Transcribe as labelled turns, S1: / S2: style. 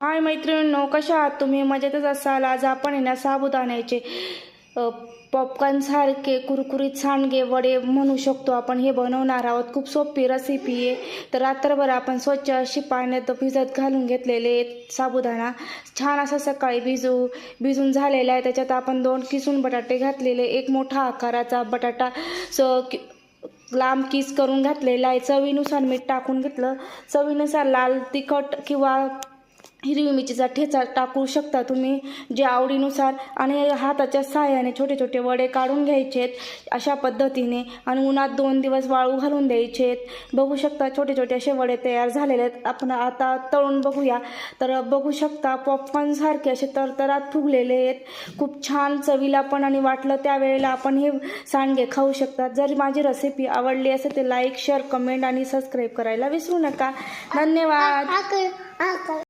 S1: हाय मैत्रिणींनो कशा आहात तुम्ही? मजेतच असाल. आज आपण आहे ना साबुदाण्याचे पॉपकॉर्नसारखे कुरकुरीत सांडगे वडे म्हणू शकतो आपण. हे बनवणार आहोत. खूप सोपी रेसिपी आहे. तर रात्रभर आपण स्वच्छ अशी पाण्यात भिजत घालून घेतलेले साबुदाणा छान असं सकाळी भिजू भिजून झालेला आहे. त्याच्यात आपण दोन किसून बटाटे घातलेले एक मोठा आकाराचा बटाटा स लांब किस करून घातलेला आहे. चवीनुसार मीठ टाकून घेतलं. चवीनुसार लाल तिखट किंवा हिरवी मिरचीचा ठेचा टाकू शकता. तुम्ही जे आवडीनुसार आणि हाताच्या सहाय्याने छोटे छोटे वडे काढून घ्यायचे आहेत अशा पद्धतीने आणि उन्हात दोन दिवस वाळू घालून द्यायचे आहेत बघू शकता छोटे छोटे असे वडे तयार झालेले आहेत. आपण आता तळून बघूया. तर बघू शकता पॉपकॉर्नसारखे असे तरतरात फुगलेले आहेत. खूप छान चवीला पण आणि वाटलं त्यावेळेला आपण हे सांडगे खाऊ शकतात जर माझी रेसिपी आवडली असेल तर लाईक शेअर कमेंट आणि सबस्क्राईब करायला विसरू नका. धन्यवाद.